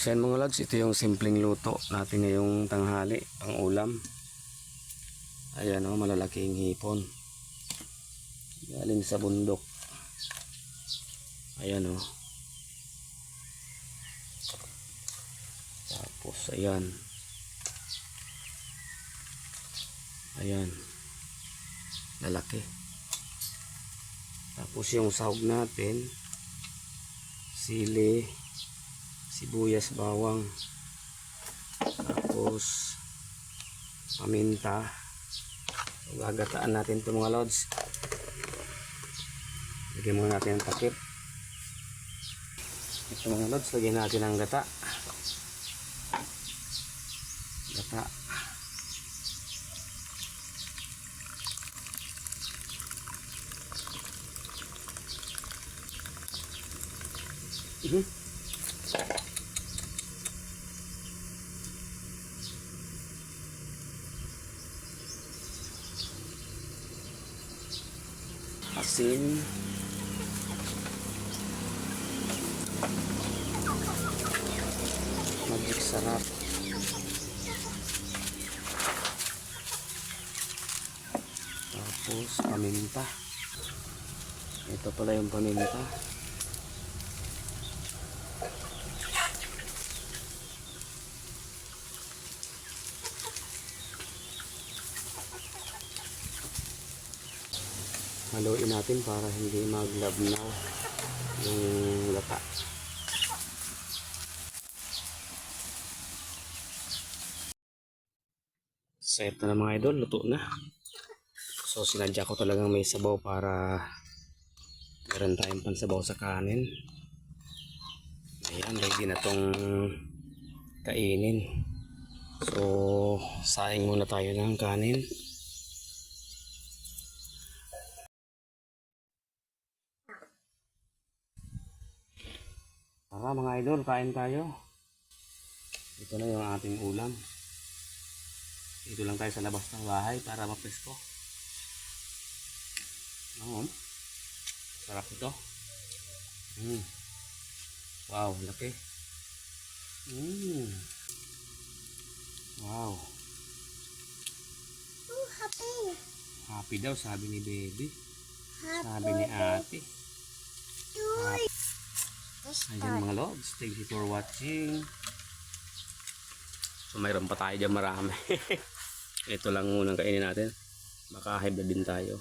So yan mga lods, ito yung simpleng luto natin ngayong tanghali, pang ulam. Ayan o, malalaking hipon. Galing sa bundok. Ayan o. Tapos ayan. Ayan. Lalaki. Tapos yung sahog natin, sili, sibuyas, bawang, tapos paminta. So, gagataan natin ito mga lods. Lagyan muna natin ang takip. Ito mga lods, lagyan natin ang gata. Gata. Mhm. Asin. Magic sarap. Tapos paminta. Ito pala yung paminta. Haluin natin para hindi maglabnaw yung lata. So na mga idol, luto na. So sinadya ko talagang may sabaw para meron tayong pansabaw sa kanin. Ayan, ready na tong kainin. So, saing muna tayo ng kanin. Tara mga idol, kain tayo. Ito na yung ating ulam. Dito lang tayo sa labas ng bahay para mapresko. Oo. Sarap ito. Mm. Wow, laki. Mm. Wow. Oh, happy. Happy daw sabi ni baby. Happy. Sabi ni ate. Toy. Ayan mga lods, thank you for watching. So mayroon pa tayo dyan marami. Ito lang munang kainin natin. Baka high blood din tayo.